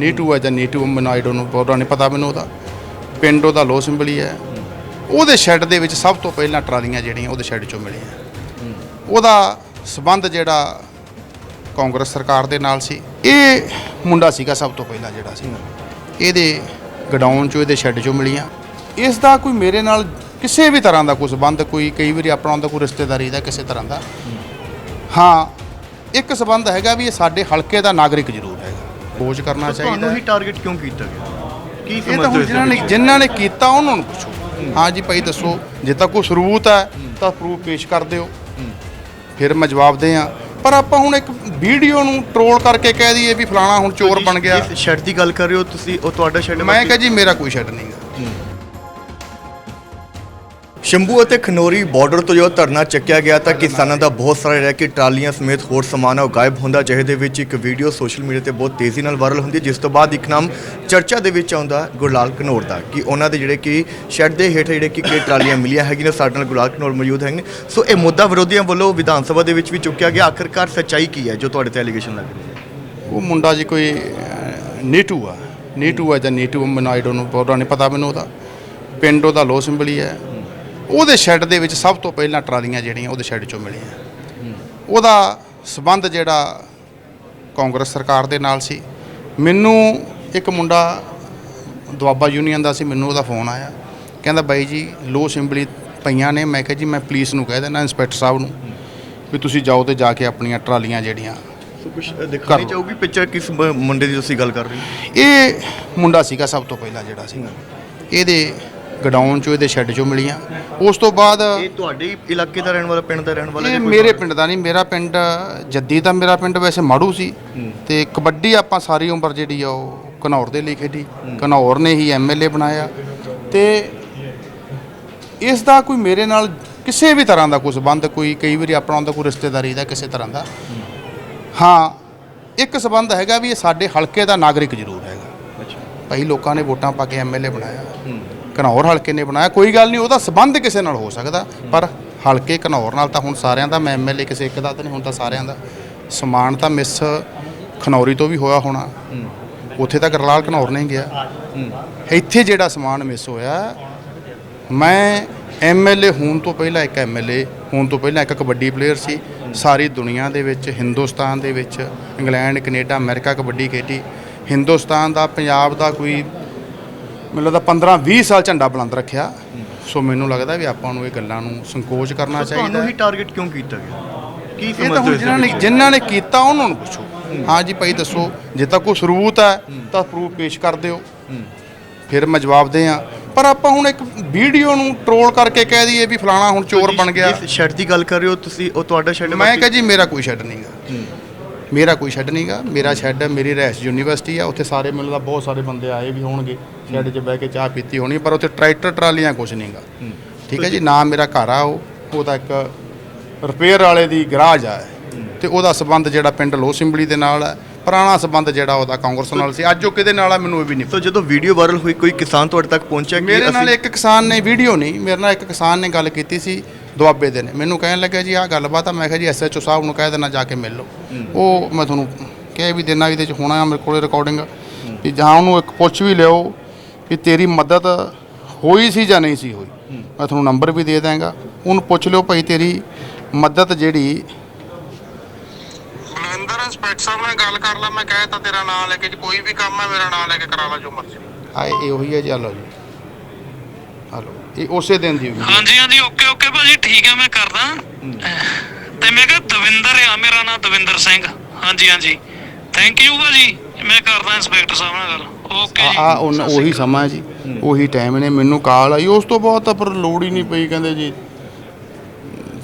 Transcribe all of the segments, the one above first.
ਨੀਟੂ ਹੈ ਜਾਂ ਨੀਟੂ ਮੈਨੂੰ ਆਈ ਡੋਨਟ ਨਹੀਂ ਪਤਾ ਮੈਨੂੰ ਉਹਦਾ। ਪਿੰਡ ਉਹਦਾ ਲੋ ਸਿੰਬਲੀ ਹੈ। ਉਹਦੇ ਸ਼ੈੱਡ ਦੇ ਵਿੱਚ ਸਭ ਤੋਂ ਪਹਿਲਾਂ ਟਰਾਲੀਆਂ ਜਿਹੜੀਆਂ ਉਹਦੇ ਸ਼ੈੱਡ ਚੋਂ ਮਿਲੀਆਂ। ਉਹਦਾ ਸਬੰਧ ਜਿਹੜਾ ਕਾਂਗਰਸ ਸਰਕਾਰ ਦੇ ਨਾਲ ਸੀ, ਇਹ ਮੁੰਡਾ ਸੀਗਾ ਸਭ ਤੋਂ ਪਹਿਲਾਂ ਜਿਹੜਾ ਸੀ। ਇਹਦੇ ਗਡਾਊਨ ਚੋਂ ਇਹਦੇ ਸ਼ੈੱਡ ਚੋਂ ਮਿਲੀਆਂ। ਇਸ ਦਾ ਕੋਈ ਮੇਰੇ ਨਾਲ ਕਿਸੇ ਵੀ ਤਰ੍ਹਾਂ ਦਾ ਕੋਈ ਸਬੰਧ, ਕੋਈ ਕਈ ਵਾਰੀ ਆਪਣਾ ਹੁੰਦਾ, ਕੋਈ ਰਿਸ਼ਤੇਦਾਰੀ ਦਾ ਕਿਸੇ ਤਰ੍ਹਾਂ ਦਾ। ਹਾਂ, ਇੱਕ ਸਬੰਧ ਹੈਗਾ ਵੀ ਇਹ ਸਾਡੇ ਹਲਕੇ ਦਾ ਨਾਗਰਿਕ ਜ਼ਰੂਰ ਹੈਗਾ। ਖੋਜ ਕਰਨਾ ਚਾਹੀਦਾ ਤੁਹਾਨੂੰ ਹੈ। ਹੀ ਟਾਰਗੇਟ ਕਿਉਂ ਕੀਤਾ ਗਿਆ? ਕੀ ਇਹ ਤਾਂ ਸਮਝਦੇ ਹੁਣ ਹੋ ਜਿਨ੍ਹਾਂ ਨੇ ਵਿੱਚ? ਜਿਨ੍ਹਾਂ ਨੇ ਕੀਤਾ ਉਹਨਾਂ ਨੂੰ ਪੁੱਛੋ। ਹਾਂ। ਜੀ ਭਾਈ ਦੱਸੋ। ਜੇ ਤਾਂ ਕੋਈ ਸਬੂਤ ਹੈ ਤਾਂ ਪ੍ਰੂਫ ਪੇਸ਼ ਕਰ ਦਿਓ। ਫਿਰ ਮੈਂ ਜਵਾਬ ਦੇ ਆ ਪਰ ਆਪਾਂ ਹੁਣ ਇੱਕ ਵੀਡੀਓ ਨੂੰ ਟਰੋਲ ਕਰਕੇ ਕਹਿ ਦਈਏ ਵੀ ਫਲਾਣਾ ਹੁਣ ਚੋਰ ਬਣ ਗਿਆ। ਜਿਸ ਦੀ ਗੱਲ ਕਰ ਰਹੇ ਹੋ ਤੁਸੀਂ ਉਹ ਤੁਹਾਡਾ ਸ਼ੈੱਡ ਮੈਂ ਕਹਾਂ ਜੀ ਮੇਰਾ ਕੋਈ ਸ਼ੱਡ ਨਹੀਂਗਾ ਸ਼ੰਭੂ ਅਤੇ ਖਨੋਰੀ ਬਾਰਡਰ ਤੋਂ ਜੋ ਧਰਨਾ ਚੱਕਿਆ ਗਿਆ ਤਾਂ ਕਿਸਾਨਾਂ ਦਾ ਬਹੁਤ ਸਾਰਾ ਜਿਹੜਾ ਕਿ ਟਰਾਲੀਆਂ ਸਮੇਤ ਹੋਰ ਸਮਾਨ ਹੈ ਉਹ ਗਾਇਬ ਹੁੰਦਾ ਜਿਹਦੇ ਵਿੱਚ ਇੱਕ ਵੀਡੀਓ ਸੋਸ਼ਲ ਮੀਡੀਆ ਤੇ ਬਹੁਤ ਤੇਜ਼ੀ ਨਾਲ ਵਾਇਰਲ ਹੁੰਦੀ ਹੈ ਜਿਸ ਤੋਂ ਬਾਅਦ ਇੱਕ ਨਾਮ ਚਰਚਾ ਦੇ ਵਿੱਚ ਆਉਂਦਾ ਗੁਰਲਾਲ ਘਨੌਰ ਦਾ ਕਿ ਉਹਨਾਂ ਦੇ ਜਿਹੜੇ ਕਿ ਸ਼ੈੱਡ ਦੇ ਹੇਠ ਜਿਹੜੇ ਕਿ ਕਈ ਟਰਾਲੀਆਂ ਮਿਲੀਆਂ ਹੈਗੀਆਂ ਸਾਡੇ ਨਾਲ ਗੁਰਲਾਲ ਘਨੌਰ ਮੌਜੂਦ ਹੈਗੇ ਨੇ। ਸੋ ਇਹ ਮੁੱਦਾ ਵਿਰੋਧੀਆਂ ਵੱਲੋਂ ਵਿਧਾਨ ਸਭਾ ਦੇ ਵਿੱਚ ਵੀ ਚੁੱਕਿਆ ਗਿਆ। ਆਖਰਕਾਰ ਸੱਚਾਈ ਕੀ ਹੈ ਜੋ ਤੁਹਾਡੇ ਤੇ ਐਲੀਗੇਸ਼ਨ ਲੱਗ ਰਹੀ ਹੈ? ਉਹ ਮੁੰਡਾ ਜੀ ਕੋਈ ਅਹ, ਨੀਟੂ ਆ। ਨੀਟੂ ਹੈ ਜਾਂ ਨੀਟੂ ਮੈਨੂੰ ਆਈ ਡੋਨਟ ਨੋ ਪੂਰਾ ਨਹੀਂ ਪਤਾ ਮੈਨੂੰ ਉਹਦਾ। ਪਿੰਡ ਉਹਦਾ ਲੋ ਸਿੰਬਲੀ ਹੈ। ਉਹਦੇ ਸ਼ੈੱਡ ਦੇ ਵਿੱਚ ਸਭ ਤੋਂ ਪਹਿਲਾਂ ਟਰਾਲੀਆਂ ਜਿਹੜੀਆਂ ਉਹਦੇ ਸ਼ੈੱਡ ਚੋਂ ਮਿਲੀਆਂ। ਉਹਦਾ ਸਬੰਧ ਜਿਹੜਾ ਕਾਂਗਰਸ ਸਰਕਾਰ ਦੇ ਨਾਲ ਸੀ। ਮੈਨੂੰ ਇੱਕ ਮੁੰਡਾ ਦੁਆਬਾ ਯੂਨੀਅਨ ਦਾ ਸੀ ਮੈਨੂੰ ਉਹਦਾ ਫੋਨ ਆਇਆ। ਕਹਿੰਦਾ ਬਾਈ ਜੀ ਲੋ ਸਿੰਬਲੀ ਪਈਆਂ ਨੇ। ਮੈਂ ਕਿਹਾ ਜੀ ਮੈਂ ਪੁਲਿਸ ਨੂੰ ਕਹਿ ਦੇਣਾ ਇੰਸਪੈਕਟਰ ਸਾਹਿਬ ਨੂੰ ਵੀ ਤੁਸੀਂ ਜਾਓ ਤੇ ਜਾ ਕੇ ਆਪਣੀਆਂ ਟਰਾਲੀਆਂ ਜਿਹੜੀਆਂ ਸੋ ਕੁਝ ਦਿਖਾਣੀ। ਚਾਹੋਗੀ ਪਿਕਚਰ ਕਿਸ ਮੁੰਡੇ ਦੀ ਤੁਸੀਂ ਗੱਲ ਕਰ ਰਹੇ ਹੋ? ਇਹ ਮੁੰਡਾ ਸੀਗਾ ਸਭ ਤੋਂ ਪਹਿਲਾਂ ਜਿਹੜਾ ਸੀਗਾ। ਇਹਦੇ ਗਡਾਊਨ ਚੋਂ ਇਹਦੇ ਸ਼ੈੱਡ ਚੋਂ ਮਿਲੀਆਂ। ਉਸ ਤੋਂ ਬਾਅਦ ਇਹ ਤੁਹਾਡੇ ਇਲਾਕੇ ਦਾ ਰਹਿਣ ਵਾਲਾ ਪਿੰਡ ਦਾ ਰਹਿਣ ਵਾਲਾ ਇਹ ਮੇਰੇ? ਪਿੰਡ ਦਾ ਨਹੀਂ ਮੇਰਾ ਪਿੰਡ ਜੱਦੀ ਦਾ ਮੇਰਾ ਪਿੰਡ ਵੈਸੇ ਮਾੜੂ ਸੀ। ਤੇ ਕਬੱਡੀ ਆਪਾਂ ਸਾਰੀ ਉਮਰ ਜਿਹੜੀ ਆ ਉਹ ਘਨੌਰ ਦੇ ਲਈ ਖੇਡੀ। ਘਨੌਰ ਨੇ ਹੀ ਐਮਐਲਏ ਬਣਾਇਆ। ਤੇ ਇਸ ਦਾ ਕੋਈ ਮੇਰੇ ਨਾਲ ਕਿਸੇ ਵੀ ਤਰ੍ਹਾਂ ਦਾ ਕੋਈ ਸਬੰਧ ਕੋਈ ਕਈ ਵਾਰੀ ਆਪਣਾ ਹੁੰਦਾ ਕੋਈ ਰਿਸ਼ਤੇਦਾਰੀ ਦਾ ਕਿਸੇ ਤਰ੍ਹਾਂ ਦਾ। ਹਾਂ। ਇੱਕ ਸਬੰਧ ਹੈਗਾ ਵੀ ਇਹ ਸਾਡੇ ਹਲਕੇ ਦਾ ਨਾਗਰਿਕ ਜ਼ਰੂਰ ਹੈਗਾ। ਅੱਛਾ। ਭਾਈ ਲੋਕਾਂ ਨੇ ਵੋਟਾਂ ਪਾ ਕੇ ਐਮਐਲਏ ਬਣਾਇਆ। ਘਨੌਰ ਹਲਕੇ ਨੇ ਬਣਾਇਆ। ਕੋਈ ਗੱਲ ਨਹੀਂ, ਉਹਦਾ ਸਬੰਧ ਕਿਸੇ ਨਾਲ ਹੋ ਸਕਦਾ, ਪਰ ਹਲਕੇ ਘਨੌਰ ਨਾਲ ਤਾਂ ਹੁਣ ਸਾਰਿਆਂ ਦਾ, ਮੈਂ ਐਮਐਲਏ ਕਿਸੇ ਇੱਕ ਦਾ ਤਾਂ ਨਹੀਂ, ਹੁਣ ਤਾਂ ਸਾਰਿਆਂ ਦਾ। ਸਮਾਨ ਤਾਂ ਮਿਸ ਖਨੌਰੀ ਤੋਂ ਵੀ ਹੋਇਆ ਹੋਣਾ। ਉੱਥੇ ਤਾਂ ਗਰਲਾਲ ਘਨੌਰ ਨਹੀਂ ਗਿਆ। ਇੱਥੇ ਜਿਹੜਾ ਸਮਾਨ ਮਿਸ ਹੋਇਆ, ਮੈਂ ਐਮਐਲਏ ਹੋਣ ਤੋਂ ਪਹਿਲਾਂ ਇੱਕ ਐਮਐਲਏ ਹੋਣ ਤੋਂ ਪਹਿਲਾਂ ਇੱਕ ਕਬੱਡੀ ਪਲੇਅਰ ਸੀ। ਸਾਰੀ ਦੁਨੀਆ ਦੇ ਵਿੱਚ, ਹਿੰਦੁਸਤਾਨ ਦੇ ਵਿੱਚ, ਇੰਗਲੈਂਡ, ਕੈਨੇਡਾ, ਅਮਰੀਕਾ ਕਬੱਡੀ ਖੇਡੀ। ਹਿੰਦੁਸਤਾਨ ਦਾ, ਪੰਜਾਬ ਦਾ ਕੋਈ ਮੈਨੂੰ ਲੱਗਦਾ 15 20 ਸਾਲ ਝੰਡਾ ਬੁਲੰਦ ਰੱਖਿਆ। ਸੋ ਮੈਨੂੰ ਲੱਗਦਾ ਵੀ ਆਪਾਂ ਨੂੰ ਇਹ ਗੱਲਾਂ ਨੂੰ ਸੰਕੋਚ ਕਰਨਾ ਚਾਹੀਦਾ ਤੁਹਾਨੂੰ ਹੀ। ਟਾਰਗੇਟ ਕਿਉਂ ਕੀਤਾ ਗਿਆ? ਕੀ ਇਹ ਤਾਂ ਸਮਝਦੇ ਹੋ ਹੁਣ ਜਿਨ੍ਹਾਂ ਨੇ? ਜਿਨ੍ਹਾਂ ਨੇ ਕੀਤਾ ਉਹਨਾਂ ਨੂੰ ਪੁੱਛੋ। ਹਾਂ। ਜੀ ਭਾਈ ਦੱਸੋ। ਜੇ ਤਾਂ ਕੋਈ ਸਬੂਤ ਹੈ ਤਾਂ ਪ੍ਰੂਫ ਪੇਸ਼ ਕਰ ਦਿਓ। ਫਿਰ ਮੈਂ ਜਵਾਬ ਦੇ ਆ ਪਰ ਆਪਾਂ ਹੁਣ ਇੱਕ ਵੀਡੀਓ ਨੂੰ ਟਰੋਲ ਕਰਕੇ ਕਹਿ ਦਈਏ ਵੀ ਫਲਾਣਾ ਹੁਣ ਚੋਰ ਬਣ ਗਿਆ। ਸ਼ੈੱਡ ਦੀ ਗੱਲ ਕਰ ਰਹੇ ਹੋ ਤੁਸੀਂ ਉਹ ਤੁਹਾਡਾ ਸ਼ੈੱਡ ਮੈਂ ਕਹਾਂ ਜੀ ਮੇਰਾ ਕੋਈ ਸ਼ੈੱਡ ਨਹੀਂਗਾ ਮੇਰਾ ਕੋਈ ਸ਼ੈੱਡ ਨਹੀਂਗਾ ਮੇਰਾ ਸ਼ੈੱਡ ਮੇਰੀ ਰਹਿਸ਼ ਯੂਨੀਵਰਸਿਟੀ ਆ ਉੱਥੇ ਸਾਰੇ ਮੈਨੂੰ ਲੱਗਦਾ ਬਹੁਤ ਸਾਰੇ ਬੰਦੇ ਆਏ ਵੀ ਹੋਣਗੇ ਸ਼ੈੱਡ 'ਚ ਬਹਿ ਕੇ ਚਾਹ ਪੀਤੀ ਹੋਣੀ ਪਰ ਉੱਥੇ ਟਰੈਕਟਰ ਟਰਾਲੀਆਂ ਕੁਝ ਨਹੀਂਗਾ ਠੀਕ ਹੈ ਜੀ ਨਾ ਮੇਰਾ ਘਰ ਆ ਉਹ ਉਹ ਤਾਂ ਇੱਕ ਰਿਪੇਅਰ ਵਾਲੇ ਦੀ ਗਰਾਜ ਆ। ਤੇ ਉਹਦਾ ਸਬੰਧ ਜਿਹੜਾ ਪਿੰਡ ਲੋ ਸਿੰਬਲੀ ਦੇ ਨਾਲ ਹੈ ਪੁਰਾਣਾ ਸਬੰਧ ਜਿਹੜਾ ਉਹਦਾ ਕਾਂਗਰਸ ਨਾਲ ਸੀ ਅੱਜ ਉਹ ਕਿਹਦੇ ਨਾਲ ਆ ਮੈਨੂੰ ਇਹ ਵੀ ਨਹੀਂ ਪਤਾ ਸੋ ਜਦੋਂ ਵੀਡੀਓ ਵਾਇਰਲ ਹੋਈ ਕੋਈ ਕਿਸਾਨ ਤੁਹਾਡੇ ਤੱਕ ਪਹੁੰਚਿਆ ਕਿ ਮੇਰੇ ਨਾਲ ਇੱਕ ਕਿਸਾਨ ਨੇ ਵੀਡੀਓ ਨਹੀਂ ਮੇਰੇ ਨਾਲ ਇੱਕ ਕਿਸਾਨ ਨੇ ਗੱਲ ਕੀਤੀ ਸੀ ਦੁਆਬੇ ਦੇ ਨੇ। ਮੈਨੂੰ ਕਹਿਣ ਲੱਗਾ ਜੀ ਆਹ ਗੱਲਬਾਤ ਆ। ਮੈਂ ਕਿਹਾ ਜੀ ਐਸਐਚਓ ਸਾਹਿਬ ਨੂੰ ਕਹਿ ਦੇਣਾ ਜਾ ਕੇ ਮਿਲ ਲਓ। ਉਹ ਮੈਂ ਤੁਹਾਨੂੰ ਕਹਿ ਵੀ ਦੇਣਾ ਇਹਦੇ ਚ ਹੋਣਾ ਮੇਰੇ ਕੋਲੇ ਰਿਕਾਰਡਿੰਗ ਵੀ ਜਾਂ ਉਹਨੂੰ ਇੱਕ ਪੁੱਛ ਵੀ ਲਿਓ ਵੀ ਤੇਰੀ ਮਦਦ ਹੋਈ ਸੀ ਜਾਂ ਨਹੀਂ ਸੀ ਹੋਈ। ਮੈਂ ਤੁਹਾਨੂੰ ਨੰਬਰ ਵੀ ਦੇ ਦਾਂਗਾ ਉਹਨੂੰ ਪੁੱਛ ਲਿਓ ਭਾਈ ਤੇਰੀ ਮਦਦ ਜਿਹੜੀ ਬਲਵਿੰਦਰ ਇੰਸਪੈਕਟਰ ਸਾਹਿਬ ਨਾਲ ਗੱਲ ਕਰ ਲਾ ਮੈਂ ਕਹਿ ਤਾ ਤੇਰਾ ਨਾਮ ਲੈ ਕੇ ਜੀ। ਕੋਈ ਵੀ ਕੰਮ ਹੈ ਮੇਰਾ ਨਾਮ ਲੈ ਕੇ ਕਰਾ ਲਾ ਜੋ ਮਰਜ਼ੀ। ਆ ਇਹ ਉਹੀ ਹੈ ਜੀ ਹਲੋ ਜੀ। ਹਲੋ ਇਹ ਉਸੇ ਦਿਨ ਦੀ ਹੋਈ ਹਾਂਜੀ ਹਾਂਜੀ ਓਕੇ ਓਕੇ ਭਾਜੀ ਠੀਕ ਹੈ ਮੈਂ ਕਰਦਾ। ਤੇ ਮੈਂ ਕਿਹਾ ਦਵਿੰਦਰ ਆ ਮੇਰਾ ਨਾਮ ਦਵਿੰਦਰ ਸਿੰਘ। ਹਾਂਜੀ ਹਾਂਜੀ। ਥੈਂਕ ਯੂ ਭਾਜੀ। ਮੈਂ ਕਰਦਾ ਇੰਸਪੈਕਟਰ ਸਾਹਿਬ ਨਾਲ ਗੱਲ। ਓਕੇ ਜੀ। ਆ ਉਹੀ ਸਮਾਂ ਜੀ। ਉਹੀ ਟਾਈਮ ਨੇ ਮੈਨੂੰ ਕਾਲ ਆਈ। ਉਸ ਤੋਂ ਬਾਅਦ ਤਾਂ ਪਰ ਲੋੜ ਹੀ ਨਹੀਂ ਪਈ ਕਹਿੰਦੇ ਜੀ।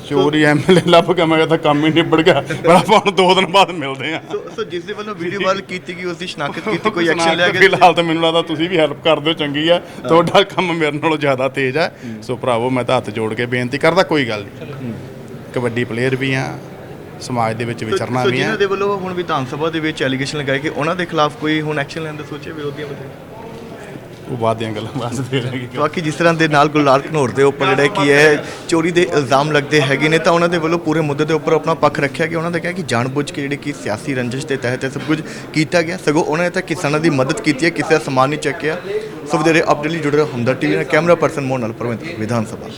ਚੋਰੀ ਐਮਐਲਏ ਲੱਭ ਕੇ ਮੈਂ ਕਹਿੰਦਾ ਕੰਮ ਹੀ ਨਿਬੜ ਗਿਆ। ਪਰ ਆਪਾਂ ਹੁਣ ਦੋ ਦਿਨ ਬਾਅਦ ਮਿਲਦੇ ਆ ਸੋ ਸੋ ਜਿਸ ਦੇ ਵੱਲੋਂ ਵੀਡੀਓ ਵਾਇਰਲ ਕੀਤੀ ਗਈ ਉਸ ਦੀ ਸ਼ਨਾਖਤ ਕੀਤੀ ਕੋਈ ਐਕਸ਼ਨ ਲਿਆ ਗਿਆ? ਫਿਲਹਾਲ ਤਾਂ ਮੈਨੂੰ ਲੱਗਦਾ ਤੁਸੀਂ ਵੀ ਹੈਲਪ ਕਰ ਦਿਓ ਚੰਗੀ ਆ। ਤੁਹਾਡਾ ਕੰਮ ਮੇਰੇ ਨਾਲੋਂ ਜ਼ਿਆਦਾ ਤੇਜ਼ ਸੋ ਭਰਾਵੋ ਮੈਂ ਤਾਂ ਹੱਥ ਜੋੜ ਕੇ ਬੇਨਤੀ ਕਰਦਾ ਕੋਈ ਗੱਲ ਨਹੀਂ ਕਬੱਡੀ ਪਲੇਅਰ ਵੀ ਆ ਸਮਾਜ ਦੇ ਵਿੱਚ ਸੋ- ਵਿਚਰਨਾ ਸੋ ਵੀ ਆ। ਜਿਨ੍ਹਾਂ ਦੇ ਵੱਲੋਂ ਹੁਣ ਵਿਧਾਨ ਸਭਾ ਦੇ ਵਿੱਚ ਐਲੀਗੇਸ਼ਨ ਲਗਾਏ ਕਿ ਉਹਨਾਂ ਦੇ ਖਿਲਾਫ ਕੋਈ ਹੁਣ ਐਕਸ਼ਨ ਲੈਣ ਦਾ ਸੋਚਿਆ ਵਿਰੋਧੀਆਂ ਵੱਲੋਂ? ਉਹ ਬਾਅਦ ਦੀਆਂ ਗੱਲਾਂ ਬਾਅਦ ਦੇ ਲਾਂਗੇ ਬਾਕੀ ਜਿਸ ਤਰ੍ਹਾਂ ਦੇ ਨਾਲ ਗੁਲਜ਼ਾਰ ਘਨੌਰ ਦੇ ਉੱਪਰ ਜਿਹੜਾ ਕੀ ਹੈ, ਚੋਰੀ ਦੇ ਇਲਜ਼ਾਮ ਲੱਗਦੇ ਹੈਗੇ ਨੇ, ਤਾਂ ਉਹਨਾਂ ਦੇ ਵੱਲੋਂ ਪੂਰੇ ਮੁੱਦੇ ਦੇ ਉੱਪਰ ਆਪਣਾ ਪੱਖ ਰੱਖਿਆ ਗਿਆ। ਉਹਨਾਂ ਦਾ ਕਿਹਾ ਕਿ ਜਾਣਬੁੱਝ ਕੇ ਜਿਹੜੇ ਕਿ ਸਿਆਸੀ ਰੰਜਿਸ਼ ਦੇ ਤਹਿਤ ਇਹ ਸਭ ਕੁਝ ਕੀਤਾ ਗਿਆ। ਸਗੋਂ ਉਹਨਾਂ ਨੇ ਤਾਂ ਕਿਸਾਨਾਂ ਦੀ ਮਦਦ ਕੀਤੀ ਹੈ, ਕਿਸੇ ਦਾ ਸਮਾਨ ਨਹੀਂ ਚੱਕਿਆ। ਸੋ ਵਧੇਰੇ ਅਪਡੇਟ ਲਈ ਜੁੜੇ ਰਹੋ ਹਮਦਰ ਟੀਵੀ ਨਾਲ। ਕੈਮਰਾ ਪਰਸਨ ਮੋਹਨ ਨਾਲ ਪਰਵਿੰਦਰ, ਵਿਧਾਨ ਸਭਾ।